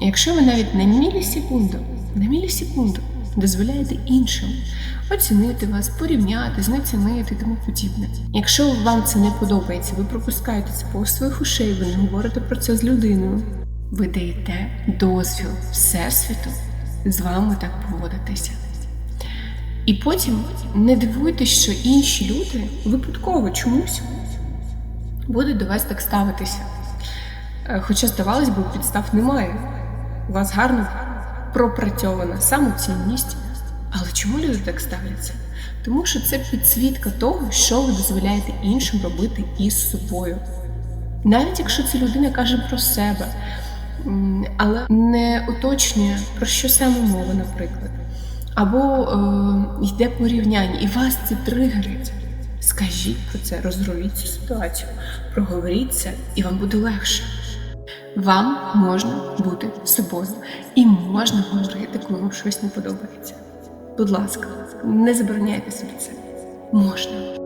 Якщо ви навіть на мілісекунду, на мілісекунду дозволяєте іншим оцінити вас, порівняти, знецінити і тому подібне. Якщо вам це не подобається, ви пропускаєте це повз своїх ушей, ви не говорите про це з людиною. Ви даєте дозвіл Всесвіту з вами так поводитися. І потім не дивуйтесь, що інші люди випадково чомусь будуть до вас так ставитися. Е, Хоча, здавалось би, підстав немає. У вас гарно пропрацьована самоцінність. Але чому люди так ставляться? Тому що це підсвітка того, що ви дозволяєте іншим робити із собою. Навіть якщо ця людина каже про себе, але не уточнює, про що саме мова, наприклад. Або е, йде порівняння, і вас це тригерить. Скажіть про це, розруліть цю ситуацію, проговоріть це, і вам буде легше. Вам можна бути собою і можна говорити, коли вам щось не подобається. Будь ласка, не забороняйте собі це. Можна.